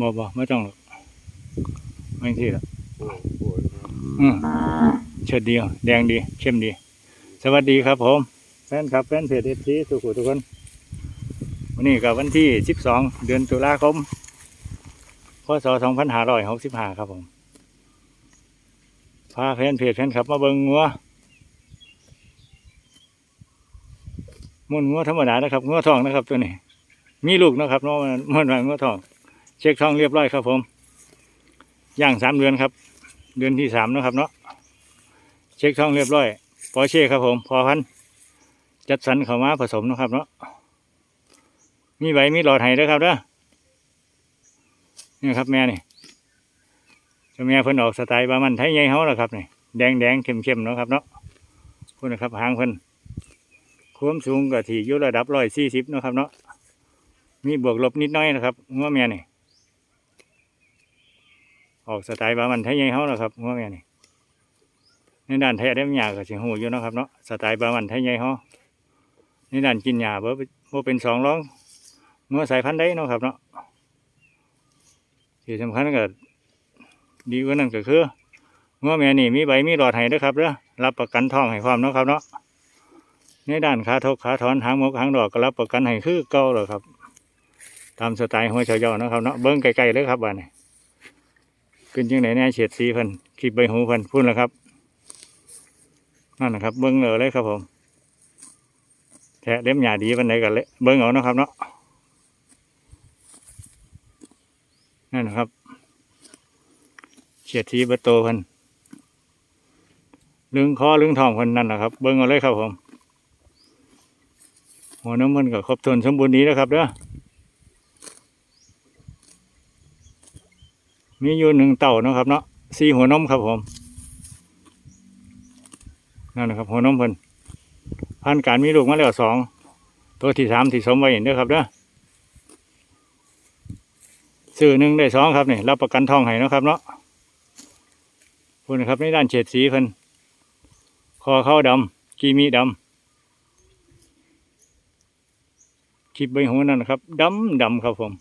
บ่บ่ไม่ต้องหรอกไม่ที่ละโอ้โหอืมเชิดเดียวแดงดีเข้มดี สวัสดีครับผม แฟนครับแฟนเพจเอฟซีทุกคนทุกคน วันนี้กับวันที่สิบสองเดือนตุลาคมพศสองพันห้าร้อยหกสิบห้าครับผมพาแฟนเพจแฟนครับมาเบิ่งงัวมุนงัวธรรมดานะครับงัวทองนะครับตัวนี้ มีลูกนะครับเนาะมันมันว่างัวทอง เช็คทองเรียบร้อยครับผม ย่างสามเดือนครับ เดือนที่สามนะครับเนาะ เช็คทองเรียบร้อยปอเช่ครับผม พอพัน จัดสรรเข้ามาผสมนะครับเนาะ มีใบมีหลอดไห้ด้วยครับเด้อนี่ครับแม่นี่จ้าแม่เพิ่นออกสไตล์บามันไทยใหญ่เฮาแล้วครับนี่แดงแดงเข้มเข้มเนาะครับเนาะคุณนะครับหางเพิ่นความสูงก็ที่ยู่ระดับร้อยสี่สิบนาะครับเนาะมีบวกลบนิดหน้อยนะครับงัวแม่นี่ ออกสไตล์บามันไทยใหญ่เฮาแล้วครับงัวแม่นี่ในด้านแท้ได้หญ้าก็สิหูอยู่นะครับเนาะสไตล์บามันไทยใหญ่เฮาในด้านกินหญ้าบ่บ่เป็นสองรองงัวสายพันธุ์ได้นะครับเนาะที่สำคัญก็ดีกว่านั้นก็คืองัวแม่นี่มีใบมีหลอดให้ด้อครับเด้อรับประกันทองให้ความเนาะครับเนาะในด้านขาทกขาถอนหางมกหางดอกก็รับประกันให้คือเก่าเลยครับตามสไตล์หัวเฉาย่อเนาะครับเนาะเบิ้งไกลๆเลยครับบ้านนี้ ขึ้นจังไหนแน่เฉียดสีเพิ่นขีดใบหูเพิ่นพูดแล้วครับนั่นนะครับ เบิ้งเลยเลยครับผมแทะเล็มหยาดีปันไหนกันเลยเบิ้งเอาเนาะครับเนาะนั่นนะครับเฉียดทีประตูเพันลึงคอลึงทองพันนั่นนะครับ เบิ้งเอาเลยครับผมหัวน้ำมันก็ครบถ้วนสมบูรณ์ดีแล้วครับเด้อ มีอยู่หนึ่งเต่าเนาะครับเนาะสี่หัวนมครับผมนั่นนะครับหัวนมเพิ่นพันการมีลูกมาแล้วสองตัวที่สามที่สมไว้เห็นด้อครับเด้อซื้อหนึ่งได้สองครับนี่รับประกันทองให้นะครับเนาะพูดนะครับในด้านเฉดสีเพิ่นคอเข้าดำกีมีดำคลิปใบหูนั่นนะครับดำดำครับผม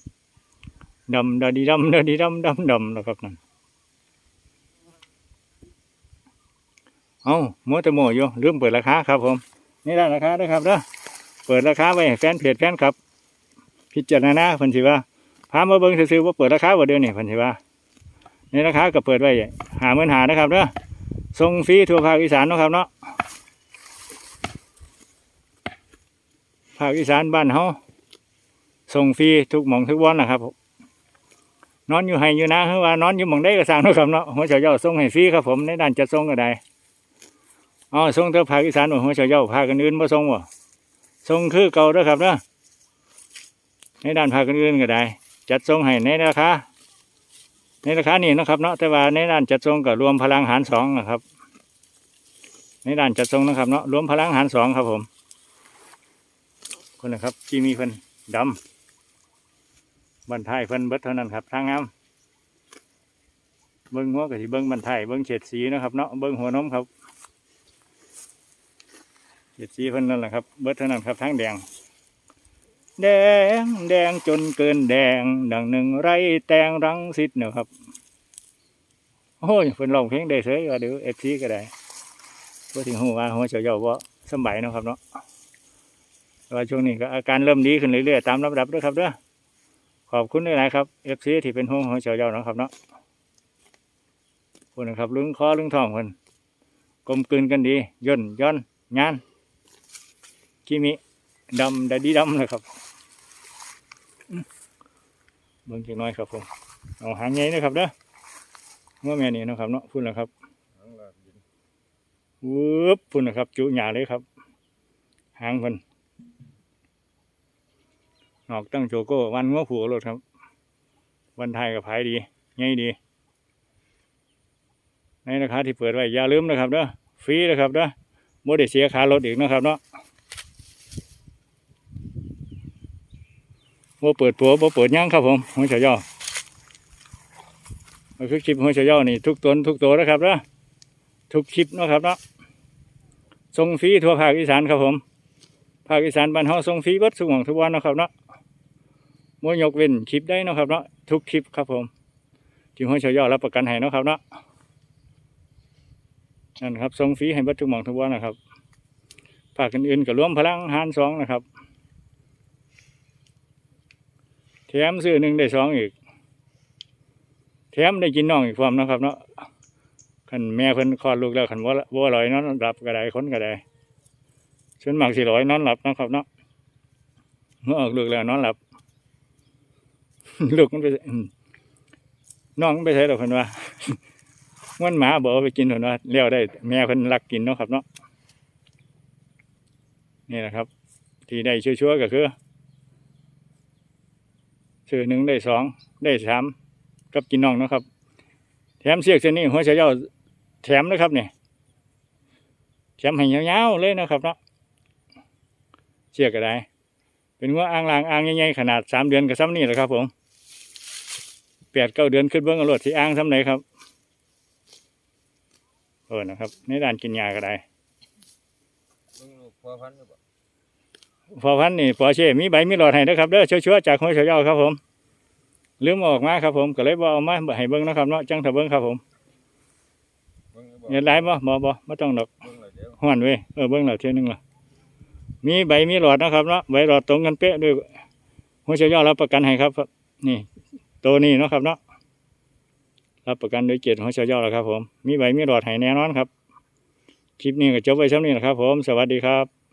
ดำดาดีดำดาดีดำดำดำนะครับนั่นเอาโมแตโมอยู่เริ่มเปิดราคาครับ ผม นี่ด้ราคาด้วยครับเด้อเปิดราคาไว้แฟนเพจแฟนครับ พิจารณาเพิ่นสิว่าพามาเบิ่งซื้อว่าเปิดราคาบ่เดียวนี่พันธิว่าในราคาก็เปิดไว้หาเงินหานะครับเด้อส่งฟรีทั่วภาคอีสานนะครับเนาะภาคอีสานบ้านเฮาส่งฟรีทุกหม่องทุกวันนะครับผม นอนอยู่ไห้อยู่นะคือว่านอนอยู่หม่องใดก็สร้างนะครับเนาะหัวเฉาเจ้าส่งให้ฟรีครับผมในด้านจัดส่งก็ได้อ๋อส่งแต่ภาคอีสานบ่หัวเฉาเจ้าภาคอื่นๆบ่ส่งบ่ส่งคือเก่าด้อครับเด้อในด้านภาคอื่นก็ได้ จัดส่งให้ในราคาในราคานี้นะครับเนาะแต่ว่าในด้านจัดส่งก็รวมพลังหารสองนะครับ ในด้านจัดส่งนะครับเนาะรวมพลังหารสองครับผมคนนะครับที่มีเพิ่นดำ บันทายเพิ่นเบิดเท่านั้นครับทางงามเบิ้งหัวกับที่เบิ้งบันทายเบิ้งเฉดสีนะครับเนาะเบิ้งหัวนมครับเฉดสีเพิ่นนั่นแหละครับเบิดเท่านั้นครับทางแดง แดงแดงจนเกินแดง ดังหนึ่งไรแตงรังสิทธิ์เนอะครับโอ้ยเพิ่นร้องเพลงได้เสยว่าเดี๋ยวเอฟซีก็ได้ก็ถึงหูว่าหัวเฉาเยาว่าสำบายเนาะครับเนาะแต่ว่าช่วงนี้ก็อาการเริ่มดีขึ้นเรื่อยๆตามลำดับด้วยครับเด้อ อบคุณด้วยนะครับเอฟซีที่เป็นห่วงหัวเฉาเยาเนาะครับเนาะคนนะครับลึงคอลึงท้องเพิ่นกลมกลืนกันดีย่นย่อนงานกิมิดำดาดีดำนะครับเบิ่งจักหน้อยครับผมเอาหางใหญ่นะครับเด้อเมื่อแม่นี่นะครับเนาะพุ่นนะครับวืบพุ่นนะครับจุหยาเลยครับ หางเพิ่ นนอกตั้งโจโก้วันงัวผูกรถครับ วันไทยกับภายดีใหญ่ดี ในราคาที่เปิดไว้อย่าลืมนะครับเด้อฟรีนะครับเด้อบ่ได้เสียค่ารถอีกนะครับเนาะว่าเปิดปัวว่าเปิดหยังครับผมหัวเฉาย่อมันคือคลิปหัวเฉาย่อนี่ทุกตนทุกตัวนะครับนะทุกคลิปนะครับเนาะส่งฟรีทั่วภาคอีสานครับผมภาคอีสานบ้านเฮาส่งฟรีเบัดสุกหม่องทุกวันนะครับเนาะ บ่ยกเว้นคลิปได้นะครับเนาะทุกคลิปครับผมที่ห้อยชอยอรับประกันให้นะครับเนาะนั่นครับส่งฟรีให้บัตทุกหม่องทุกวันนะครับภาคอื่นๆก็ร่วมพลังหารสองนะครับแถมซื้อหนึ่งได้สองอีก แถมได้กินน้องอีกความนะครับ เนาะคันแม่เพิ่นคลอดลูกแล้วคันว่าว่าลอยนอนหลับก็ได้ค้นก็ได้ส่วนมากสิลอยนอนหลับนะครับเนาะเมื่อออกลูกแล้วนอนหลับ ลูกมันไปน้องมันไปใช้ดอกเพิ่นว่ามันหมาบอกไปกินเพิ่นว่าเลี้ยวได้ แม่เพิ่นรักกินเนาะครับเนาะนี่แหละครับ ที่ได้ชั่วๆก็คือซื้อหนึ่งได้สองได้สามกับกินน้องเนาะครับ แถมเสียกเส้นนี้หัวเฉยาแถมนะครับเนี่ยแถมให้ยาวๆเลยนะครับเนาะเสียกก็ได้ เป็นงัวอ่างลางอ่างใหญ่ๆขนาดสามเดือนกับซ้ำนี่แหละครับผม แปดเก้าเดือนขึ้นเบื้องเอารถที่อ่างซ้ำไหนครับเออนะครับในด้านกินยาก็ได้มึงลูกพัวพันธุ์หรือเปล่าพอพันธุ์นี่ปอเช่มีใบมีหลอดให้นะครับเด้อชัวร์ๆจากหัวเฉยาครับผมลืมเอาออกมาครับผมก็เลยบอเอามาให้เบิ้งนะครับเนาะจังถ้าเบิ้งครับผมมึงหรือเปล่าเงินไรบ่บ่บ่ไม่ต้องดอกมึงเลยเดี๋ยวห้อนเว้ยเออเบิ้งแล้วเที่ยหนึงละมีใบมีหลอดนะครับเนาะใบหลอดตรงกันเป๊ะด้วยหัวเฉยารับประกันให้ครับนี่ ตัวนี้เนาะครับเนาะรับประกันโดยเกียรติหัวเฉยาแล้วครับผม มีใบมีหลอดหายแน่นอนครับ คลิปนี้ก็จบไว้ช่ำนี้นะครับผม สวัสดีครับ